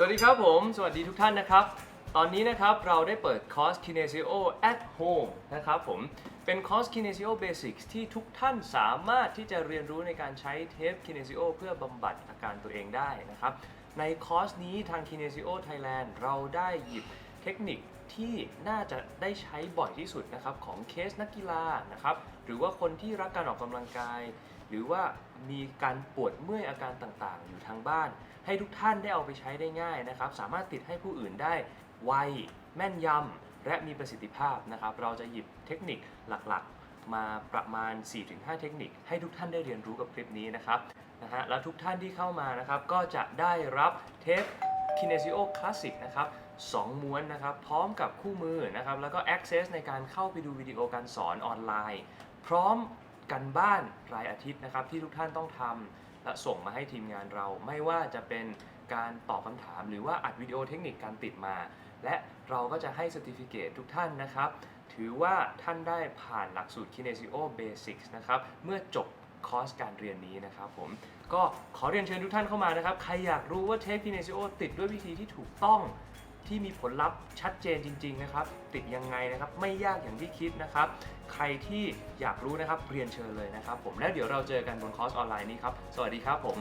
สวัสดีครับผม สวัสดีทุกท่านนะครับ ตอนนี้นะครับเราได้เปิดคอร์ส Kinesio at Home นะครับผม เป็นคอร์ส Kinesio Basics ที่ทุกท่านสามารถที่จะเรียนรู้ในการใช้เทป Kinesio เพื่อบำบัดอาการตัวเองได้นะครับ ในคอร์สนี้ทาง Kinesio Thailand เราได้หยิบ ทคนิคที่น่าจะได้ใช้บ่อยที่สุดนะครับของเคสนักกีฬานะครับหรือว่าคนที่รักการออกกำลังกาย หรือว่ามีการปวดเมื่อยอาการต่างๆ อยู่ทางบ้าน ให้ทุกท่านได้เอาไปใช้ได้ง่ายนะครับ สามารถติดให้ผู้อื่นได้ไวแม่นยำและมีประสิทธิภาพนะครับ เราจะหยิบเทคนิคหลักๆ มาประมาณ 4-5 เทคนิค ให้ทุกท่านได้เรียนรู้กับคลิปนี้นะครับนะฮะแล้วทุกท่านที่เข้ามานะครับก็จะได้รับเทป Kinesio Classic นะครับสองม้วนนะครับ พร้อมกับคู่มือนะครับ แล้วก็ Access ในการเข้าไปดูวิดีโอการสอนออนไลน์ พร้อมกันบ้านรายอาทิตย์นะครับ ที่ทุกท่านต้องทำและส่งมาให้ทีมงานเรา ไม่ว่าจะเป็นการตอบคำถามหรือว่าอัดวิดีโอเทคนิคการติดมา และเราก็จะให้ Certificate ทุกท่านนะครับ ถือว่าท่านได้ผ่านหลักสูตร Kinesio Basics นะครับ เมื่อจบ คอร์สการเรียนนี้นะครับผมก็ขอเรียนเชิญทุกท่านเข้ามานะครับ ใครอยากรู้ว่าเทป Kinesio ติดด้วยวิธีที่ถูกต้องที่มีผลลัพธ์ชัดเจนจริง ๆ นะครับ ติดยังไงนะครับ ไม่ยากอย่างที่คิดนะครับ ใครที่อยากรู้นะครับเรียนเชิญเลยนะครับ ผมแล้วเดี๋ยวเราเจอกันบนคอร์สออนไลน์นี้ครับ สวัสดีครับผม